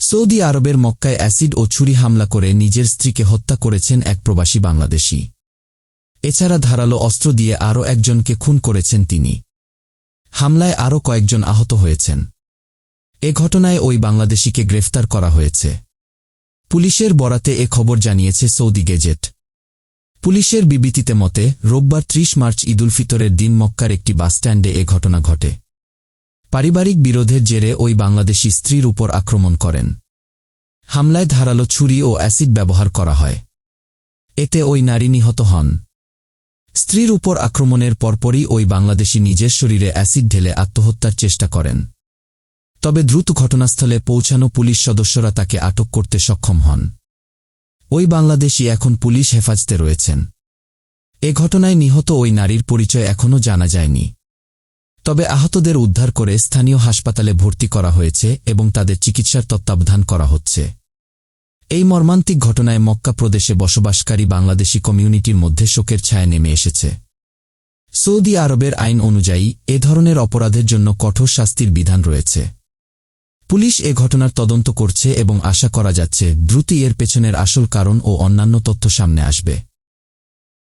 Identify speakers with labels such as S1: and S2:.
S1: Saudi আরবের মক্কায় acid ও ছুরি হামলা করে নিজের স্ত্রীকে হত্যা করেছেন এক প্রবাসী বাংলাদেশী। এছাড়া ধারালো অস্ত্র দিয়ে আরও একজনকে খুন করেছেন তিনি। হামলায় আরও কয়েকজন আহত হয়েছেন। এ ঘটনায় ওই বাংলাদেশিকে গ্রেফতার করা হয়েছে। পুলিশের বরাতে এ খবর জানিয়েছে সৌদি গেজেট। পুলিশের বিবৃতিতে মতে, রোববার ত্রিশ মার্চ ঈদুল ফিতরের দিন মক্কার একটি বাসস্ট্যান্ডে এ ঘটনা ঘটে। পারিবারিক বিরোধের জেরে ওই বাংলাদেশি স্ত্রীর উপর আক্রমণ করেন। হামলায় ধারালো ছুরি ও অ্যাসিড ব্যবহার করা হয়। এতে ওই নারী নিহত হন। স্ত্রীর উপর আক্রমণের পরপরই ওই বাংলাদেশি নিজের শরীরে অ্যাসিড ঢেলে আত্মহত্যার চেষ্টা করেন। তবে দ্রুত ঘটনাস্থলে পৌঁছানো পুলিশ সদস্যরা তাকে আটক করতে সক্ষম হন। ওই বাংলাদেশি এখন পুলিশ হেফাজতে রয়েছেন। এ ঘটনায় নিহত ওই নারীর পরিচয় এখনও জানা যায়নি। তবে আহতদের উদ্ধার করে স্থানীয় হাসপাতালে ভর্তি করা হয়েছে এবং তাদের চিকিৎসার তত্ত্বাবধান করা হচ্ছে। এই মর্মান্তিক ঘটনায় মক্কা প্রদেশে বসবাসকারী বাংলাদেশি কমিউনিটির মধ্যে শোকের ছায়া নেমে এসেছে। সৌদি আরবের আইন অনুযায়ী, এ ধরনের অপরাধের জন্য কঠোর শাস্তির বিধান রয়েছে। পুলিশ এ ঘটনার তদন্ত করছে এবং আশা করা যাচ্ছে, দ্রুতই এর পেছনের আসল কারণ ও অন্যান্য তথ্য সামনে আসবে।